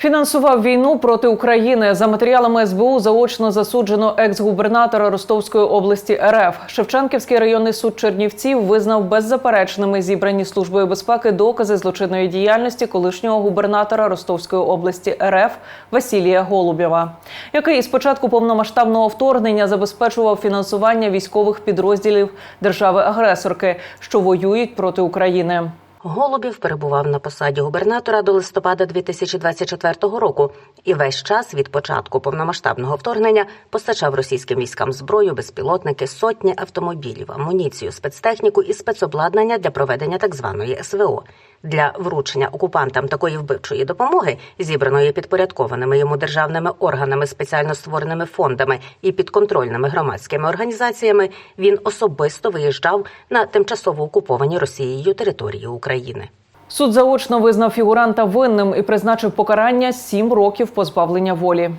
Фінансував війну проти України за матеріалами СБУ заочно засуджено екс-губернатора Ростовської області РФ. Шевченківський районний суд Чернівців визнав беззаперечними зібрані службою безпеки докази злочинної діяльності колишнього губернатора Ростовської області РФ Василія Голубєва, який із початку повномасштабного вторгнення забезпечував фінансування військових підрозділів держави-агресорки, що воюють проти України. Голубів перебував на посаді губернатора до листопада 2024 року і весь час від початку повномасштабного вторгнення постачав російським військам зброю, безпілотники, сотні автомобілів, амуніцію, спецтехніку і спецобладнання для проведення так званої СВО. Для вручення окупантам такої вбивчої допомоги, зібраної підпорядкованими йому державними органами, спеціально створеними фондами і підконтрольними громадськими організаціями, він особисто виїжджав на тимчасово окуповані Росією території України. Суд заочно визнав фігуранта винним і призначив покарання 7 років позбавлення волі.